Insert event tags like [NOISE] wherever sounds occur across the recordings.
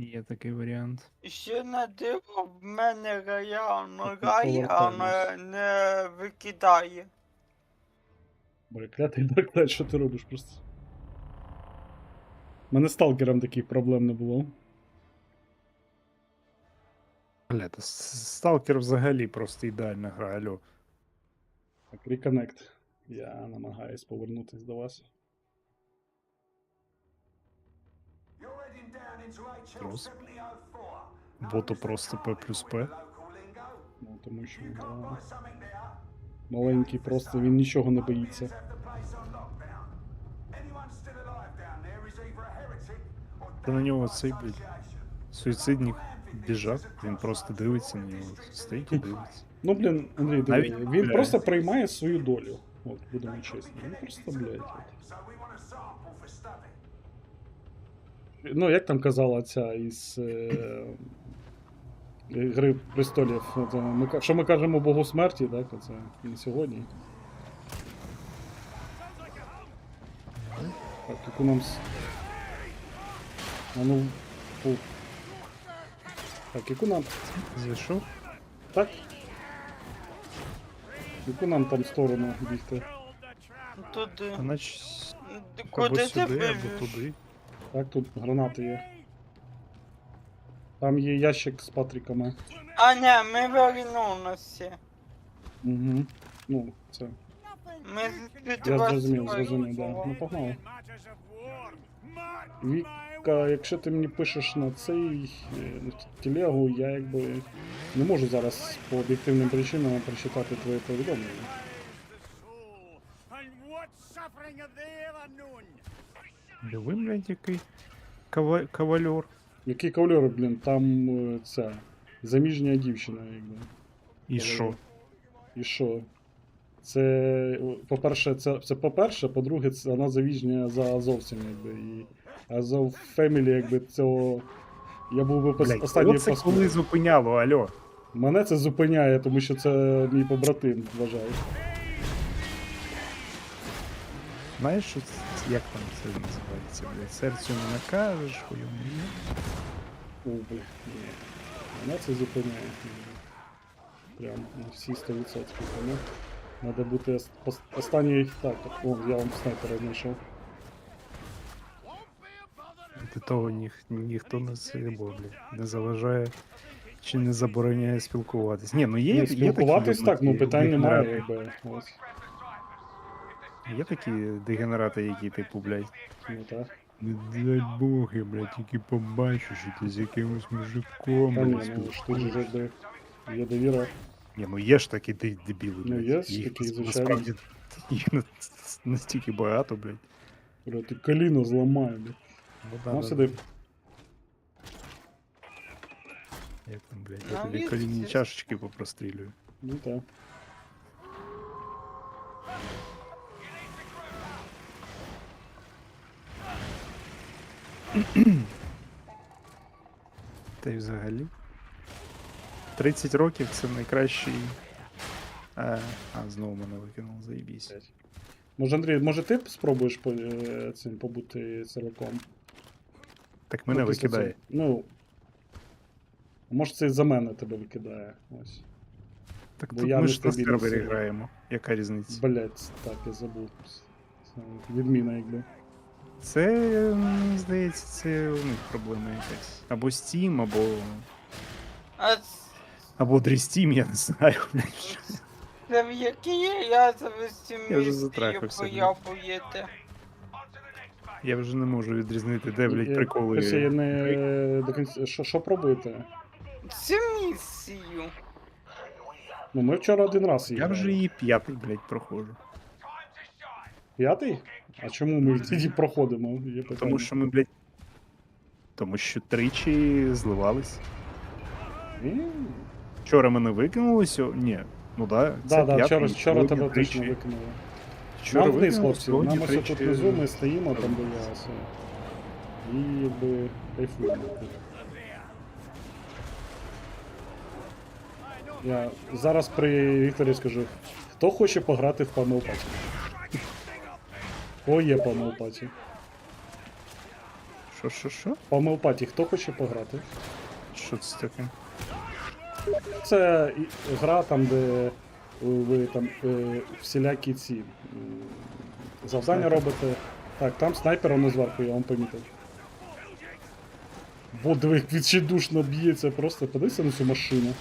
Є такий варіант. Ще на диво в мене реально Так, а не, повертаємось. не викидає. Бля, клятий Дарклайт, що ти робиш просто? У мене з сталкером таких проблем не було. Бля, та сталкер взагалі просто ідеальна гра, алло. Так, Reconnect. Я намагаюсь повернутись до вас. Плюс. Боту просто П плюс П. Ну, тому що да, маленький просто він нічого не боїться. Та на нього цей, блядь, суїцидник біжав, він просто дивиться на нього. Стоїть і дивиться. Ну, блін, Андрій, диви, Навіть він гуляє. просто приймає свою долю. От, будемо чесні. Він просто, блядь. От. Ну, як там казала ця із е, Гри престолів. От, е, ми, що ми кажемо Богу смерті, так? Оце на сьогодні. Так, яку нам. с- А ну. фу. Так, яку нам. Зайшов? Так? Яку нам там сторону бігти? Туди. А наче або Куди ти сюди, або туди. Так, тут гранати є. Там є ящик з патриками. А ні, ми вернулися. Угу. Ну, це. Ми від Я зрозумів, зрозумів, да. Ну погнали. Віка, якщо ти мені пишеш на цей е, телегу, я якби не можу зараз по об'єктивним причинам прочитати твоє повідомлення. Диви, блядь, який кава... кавальор. Який кавлер, блін, там е, ця заміжня дівчина, якби. І що? І що? Це, по-перше, це, це по-перше, по-друге, це вона завіжня за азовцем, якби. І Азов Фемілі, якби цього. Я був би Блядь, останній оце пос- коли зупиняло, алло. Мене це зупиняє, тому що це мій побратим, вважаю. Знаєш, що це, як там це називається, блядь? Серцю не накажеш, хуйом ні. О, бля, ні. Мене це зупиняє. Прям на всі 100%. Тому треба бути ос-. Так, о, я вам снайпера знайшов. До того ніх, ніхто не сибо, блядь, не заважає чи не забороняє спілкуватись. Ні, ну є, Ні, є спілкуватись такі, так, ну такі питань немає, якби. Ось. Є такі дегенерати, які типу, блядь, Ну так. не дай Бог, я, блядь, тільки побачу, що ти з якимось мужиком, Та ні, блядь, ну ж тут спілкуєшся. же якби є довіра. Ні, ну є ж такі де- дебіли, Ну, блядь. є їх такі, звичайно. насправді їх на- настільки багато, блядь. Бля, ти коліно зламає, бля. Ну, да, Ну, да, сиди. Як там, блядь, я Ну, тобі є колінні чашечки попрострілюю. Ну так. Та й взагалі. 30 років це найкращий. А, а знову мене викинуло, заїбісь. Може, Андрій, може ти спробуєш по, е, цим побути сироком? Так мене Ну, викидає. цього. Ну. Може це за мене тебе викидає. Ось. Так бо тут я ми ж на сервері граємо. Яка різниця? Блять, так, я забув. Відміна, якби. Це, мені здається, це у них проблема якась. Або Steam, або. А Або Steam, я не знаю. це в які я завести Я вже місію затрахався, блін. поябуєте. Я вже не можу відрізнити, де, блядь, Е, приколи. ось я не до кінця. Що, що пробуєте? Цю місію. Ну, ми вчора один раз Я їхали. вже і п'ятий, блядь, проходжу. П'ятий? А чому ми тоді проходимо? Є питання. Тому що ми, блядь. Тому що тричі зливались. М, Вчора мене викинули, сьо... Ні. Ну да, це Да, да, п'ятий, вчора, вчора сьогодні тебе тричі. точно викинули. Вчора Нам вниз, викинули, хлопці. сьогодні Нам ось тут тричі. внизу ми стоїмо, там де я. І якби кайфуємо. Я зараз при Вікторі скажу, хто хоче пограти в панелпаті? О, є панелпаті. Що, що, що? По Мелпаті хто хоче пограти? Що це таке? Це гра там, де ви там е, всілякі ці завдання робите. Так, там снайпер воно зверху, я вам помітив. Бо диви, відчайдушно б'ється просто. Подивися на цю машину.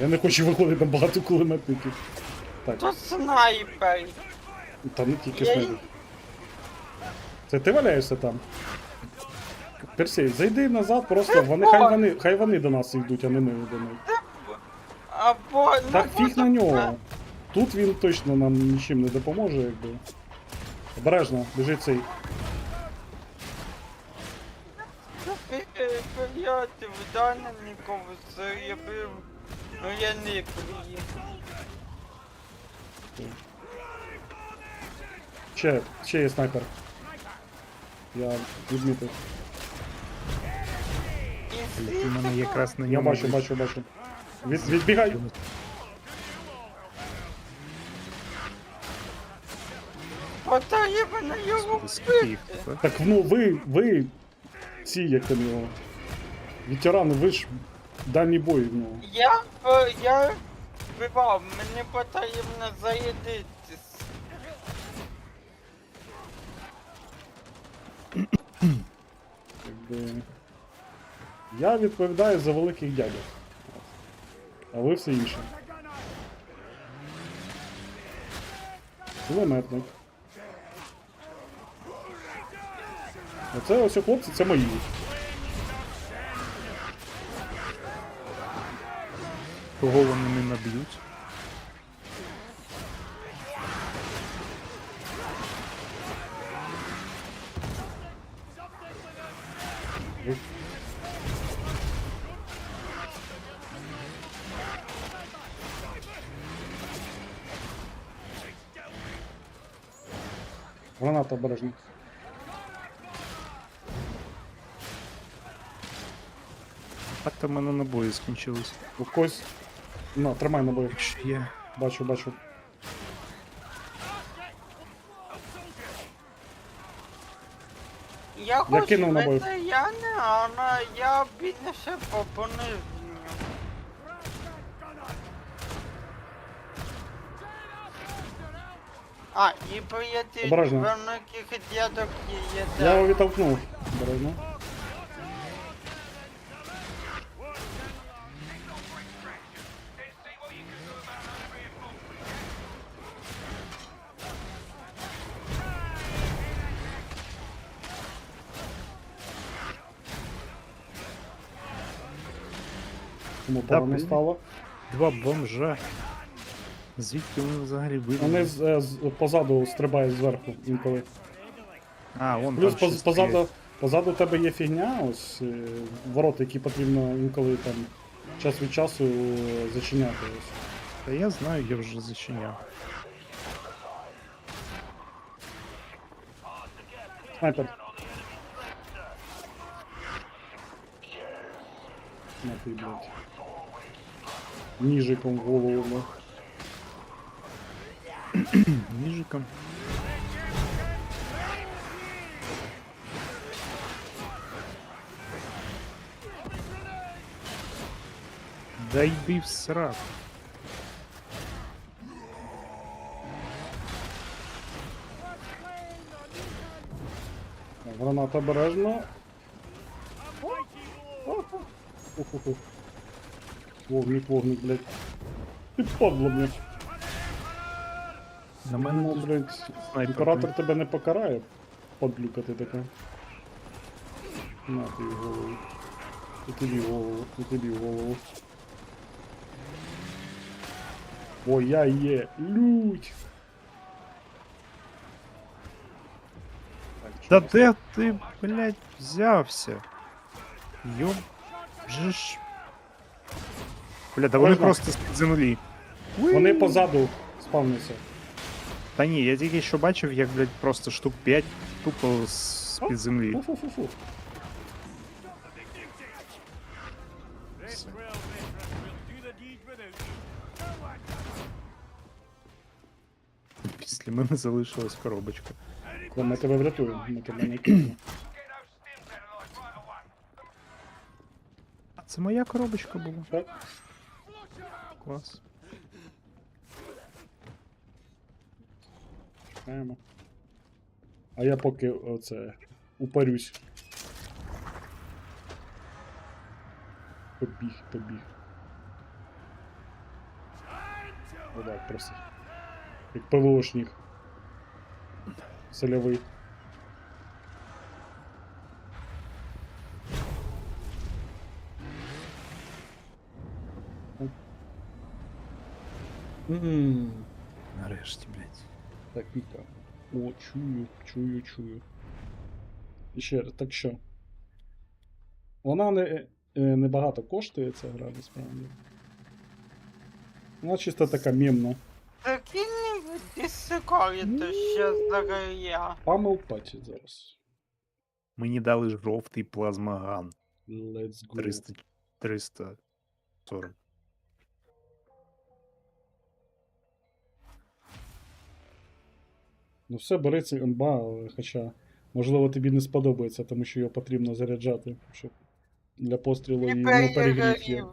Я не хочу виходити там багато кулеметників. Так, То снайпер. та не тільки Я снайпер. Це ти валяєшся там? Персей, зайди назад, просто вони, хай вони, хай вони до нас йдуть, а не ми до них. Або Так фіг на нього. Тут він точно нам нічим не допоможе, якби. Обережно, біжить цей. П'яти вдання нікого заявив. Ну я не приїхав. Ще, ще є снайпер. Я відмітив. Блядь, у мене якраз на Я ньому. бачу, бачу, бачу. Від, відбігай! Потрібно його Господи, скільки вбити. Так ну ви, ви, ці, як там його. Ветерани, ви ж дальній бой в нього. Я, б- я вбивав, мені потрібно зарядитись. Якби... Я відповідаю за великих дядьок. А ви все інше. Кулеметник. Оце ось хлопці, це мої. Кого вони не наб'ють? Граната обережна. Так то в мене набої скінчились. У когось. На, тримай набої. Якщо є. Бачу, бачу. Я хочу кинув набої. бити, я не, але я бідніше по пониженню. А, і приятель Обережно. великих дядок є, Я його відтолкнув. Обережно. Погано стало? Два бомжа. Звідки вони взагалі Вони вийшли? з, е, з, позаду стрибають зверху інколи. А, вон Плюс там поз, щось позаду, позаду тебе є фігня, ось е, ворота, які потрібно інколи там час від часу е, зачиняти. Ось. Та я знаю, я вже зачиняв. Снайпер. На ти, блядь. Ніжиком в голову. ну. Ніжиком. Да [CLEARS THROAT] йди в срак. Граната обережно. Уху-ху. Вогник, вогник, блядь. Ти падло, блядь. На мене Ну, тут блядь. снайпер. Імператор тебе не покарає. Подлюка ти така. На ти в голову. І тобі в голову, і тобі в голову. О, я є. Лють! Чого? де ти, блядь, взявся? Йоб же ж. Бля, да вони Можна? просто з-під землі. Вони позаду спавняться. Та ні, я тільки що бачив, як, блядь, просто штук 5 тупо з-під землі. Фу-фу-фу-фу. Після мене залишилась коробочка. Ми тебе врятуємо, ми тебе не кинемо. А це моя коробочка була. Так? Клас. Чекаємо. А я поки оце упарюсь. Побіг, побіг. Отак просто. Як ПВОшник. Сольовий. Нарешті, блядь. Так, Віка. О, чую, чую, чую. Ще раз, так що. Вона не, е, небагато коштує ця гра, насправді. Вона чисто така мемна. Закинь дисикарити ще заграє. Памел патчить зараз. Мені дали жовтий плазмаган. Let's go. 300... 340. Ну все, цей МБА, хоча, можливо, тобі не сподобається, тому що його потрібно заряджати, щоб для пострілу і Не не перегрів є.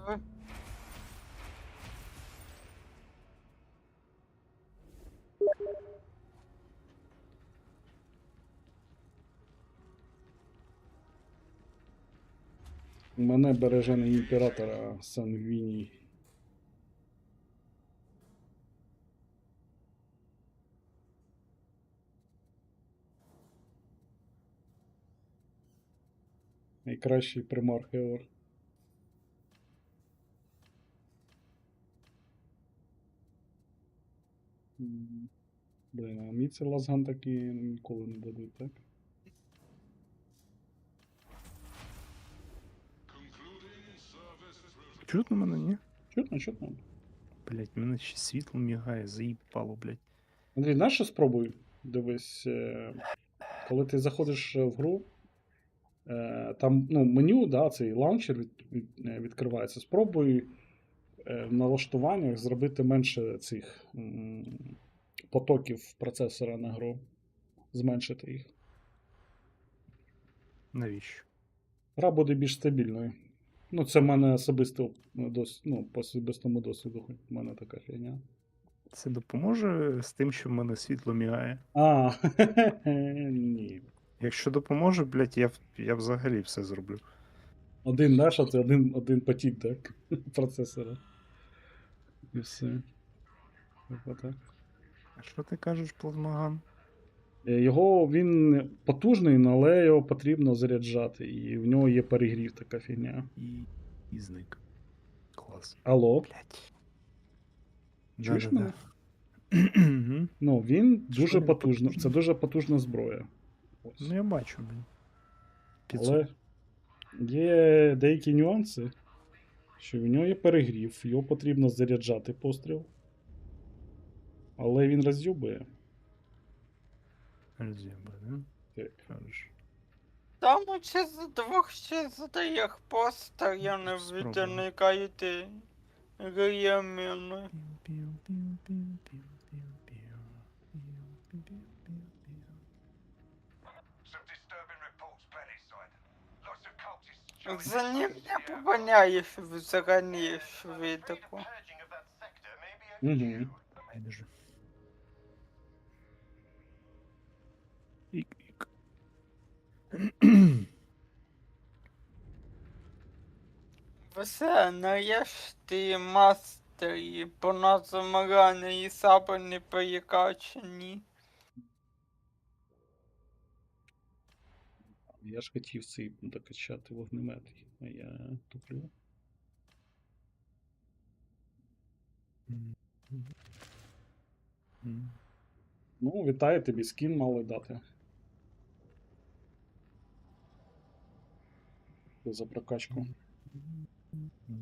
Мене береже не імператора Сангвіній. Найкращий примар Хеор. Блін, а мені цей лазган таки ніколи не дадуть, так? Чутно мене, ні? Чутно, чутно. Блять, мене ще світло мігає, заїбало, блять. Андрій, знаєш, що спробуй? Дивись, е, коли ти заходиш в гру, там ну, меню, да, цей лаунчер від, від, е, відкривається. Спробуй е, в налаштуваннях зробити менше цих потоків процесора на гру. Зменшити їх. Навіщо? Гра буде більш стабільною. Ну, це в мене особисто дос, ну, по особистому досвіду, хоч в мене така фігня. Це допоможе з тим, що в мене світло мігає. А, [LAUGHS] ні. Якщо допоможе, блять, я, я взагалі все зроблю. Один наш, а це один, один потік, так? [LAUGHS] Процесора. І все. Так. А що ти кажеш, плазмаган? Е, Його він потужний, але його потрібно заряджати. І в нього є перегрів така фігня. І, і зник. Клас. Алло. Блять. Чуєш мене? Ну, він дуже потужний? Це дуже потужна зброя. Ось. Ну я бачу, блін. Але є деякі нюанси, що в нього є перегрів, його потрібно заряджати постріл. Але він роз'юбує. Роз'єба, да? Так. Кажеш. Там ще з двох ще з трьох постоянно Спробуй. відникаєте реєміни. За ним не попаняєш взагалі швидко. Угу. Байдуже. Ік, ік. Все, нарешті мастері по нас назамарани і саби не перекачені. Я ж хотів цей докачати вогнемет, а я туплю. Ну, вітаю, тобі скін мали дати. За прокачку. Що?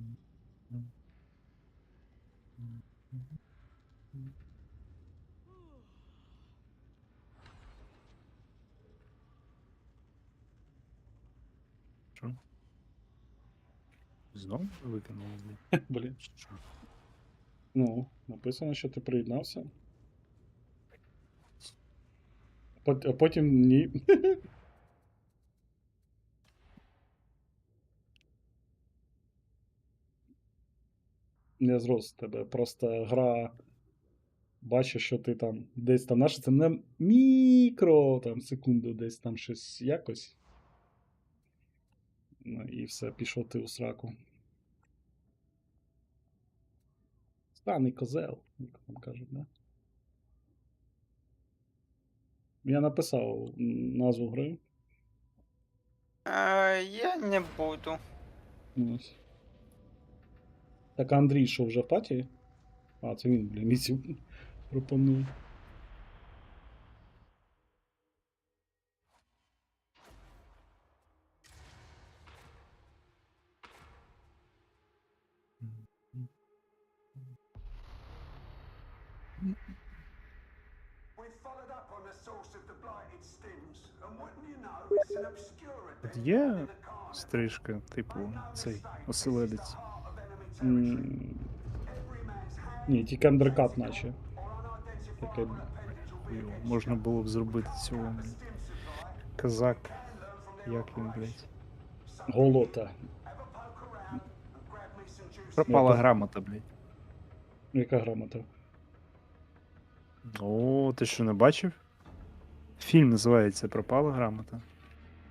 Знову викинули, [LAUGHS] блін. Ну, написано, що ти приєднався. пот- а потім ні. [LAUGHS] Не зрос з тебе. Просто гра бачиш, що ти там десь там наше це не мікро там секунду, десь там щось якось. Ну і все, пішов ти у сраку. Станий козел, як вам кажуть, да? Я написав назву гри. Е, я не буду. Ось. Так Андрій що вже в паті? А, це він, блін, місів пропонує. От є стрижка, типу, цей оселедець. М, Ні, тільки андеркат наче. Таке. Можна було б зробити цього. Казак. Як він, блядь? Голота. Пропала Я грамота, блядь. Яка грамота? О, ти що не бачив? Фільм називається Пропала грамота.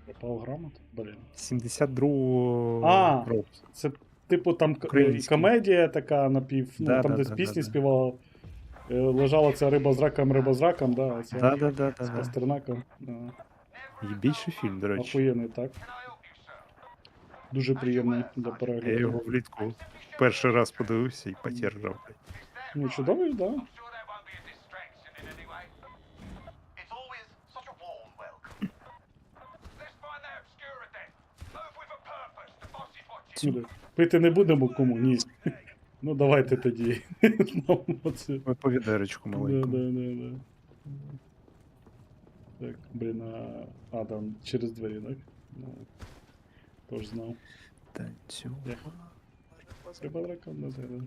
Пропав грамота? Блін. 72-го А, року. Це типу там комедія така напів, ну, там да, десь да, пісні да, да. співала. Е, Лежала ця риба з раком, риба з раком, да, це Да, да, да, да, з да. Пастернаком. Да. І більший фільм, до речі. Охуєнний, так. Дуже приємний Я перегляду. його влітку перший раз подивився і потіржав. Ну, чудовий, да. Boss is watching. Сюди. Пити не будемо кому? Ні. Ну давайте тоді. Ми по відеречку маленьку. да, да, да. Так, блін, а, а там через двері, так? Ну, тож знав. Танцю. Треба дракон на згадати.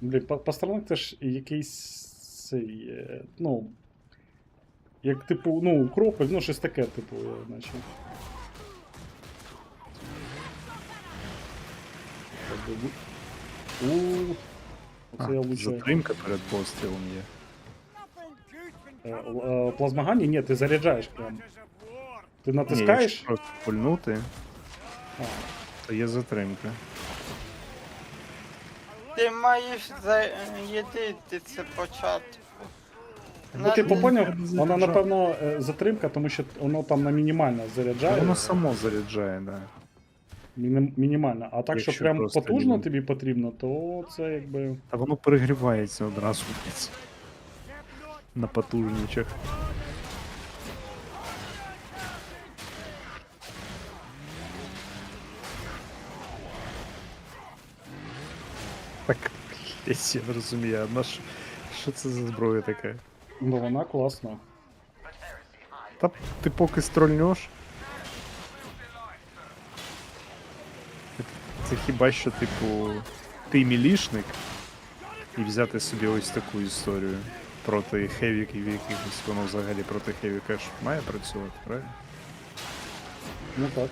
Блін, Па- Пастернак теж якийсь цей, е, ну. Як типу, ну, кропель, ну щось таке, типу, я наче. У, А, Оце я влучаю. затримка перед пострілом є. Е, л- е, Плазмогані? Ні, ти заряджаєш прям. Ти Ні, натискаєш? якщо просто пульнути, А, то є затримка. Ти маєш заїдити це початку. Ну, ти Надо- поняв, вона напевно е, затримка, тому що воно там на мінімально заряджає. Воно само заряджає, да. Міні- мінімально. А так, що Якщо прям просто потужно він- тобі потрібно, то це якби. Та воно перегрівається одразу. блядь. На потужнічах. Так, блядь, я не розумію, а на що, що це за зброя така? Ну вона класна. Та ти поки строльнеш. Це хіба що, типу, ти мілішник і взяти собі ось таку історію проти хевіків якихось, воно взагалі проти хевіка ж має працювати, правильно? Ну так.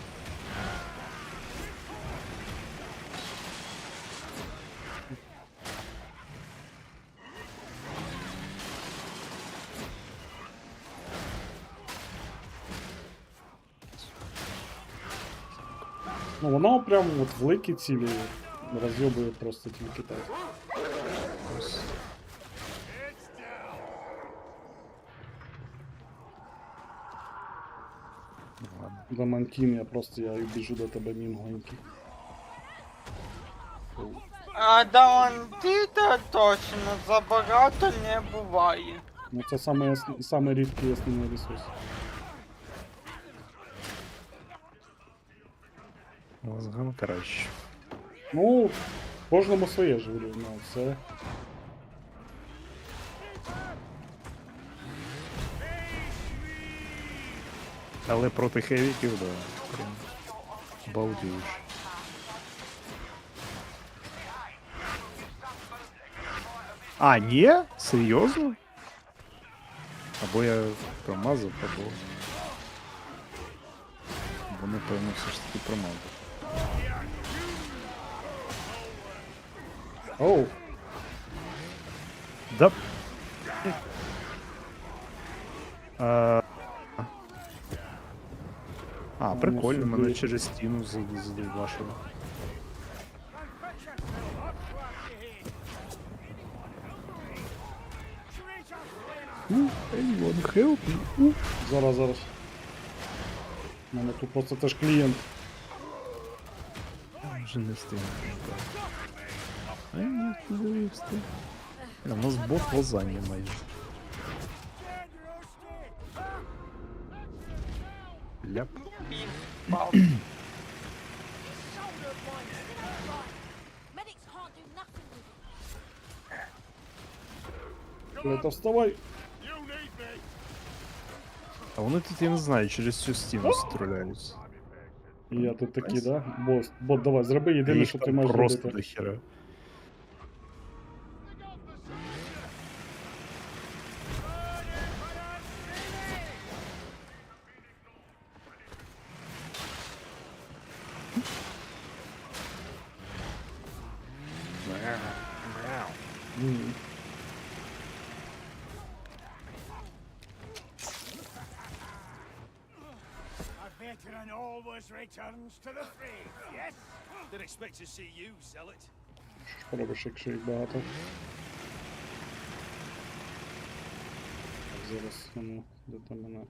Воно прям от великі цілі розйобує просто тільки так. Ось. Дамантін, я просто я біжу до тебе мінгоньки. А Далантита точно забагато не буває. Ну це саме, саме рідкий основний ресурс. Мозгам краще. Ну, кожному своє ж говорю, ну це. Але проти хевіків, да. Прям балдюєш. А, ні? Серйозно? Або я промазав, або. Або напевно все ж таки промазав. Оу! Да. А, а Ну, прикольно, мене через стіну зад- задовбашило. Uh, anyone help me? Uh. Зараз, зараз. У мене тут просто теж клієнт. Я вже не встиг. А я не встиг. Бля, У нас бот лазання майже. Ляп. Він впав. Shoulder of mine still outside. Medics can't do nothing with it. Клета, вставай! А вони тут, я не знаю, через цю стіну стріляються. І я тут такий, да? Бос, бот, давай, зроби Я єдине, їх що ти там маєш просто робити. до хера. М. A veteran always returns to the fray, yes? Didn't expect to see you sell it. Що ж поробиш, якщо їх багато? Так, зараз, ну, де там мене.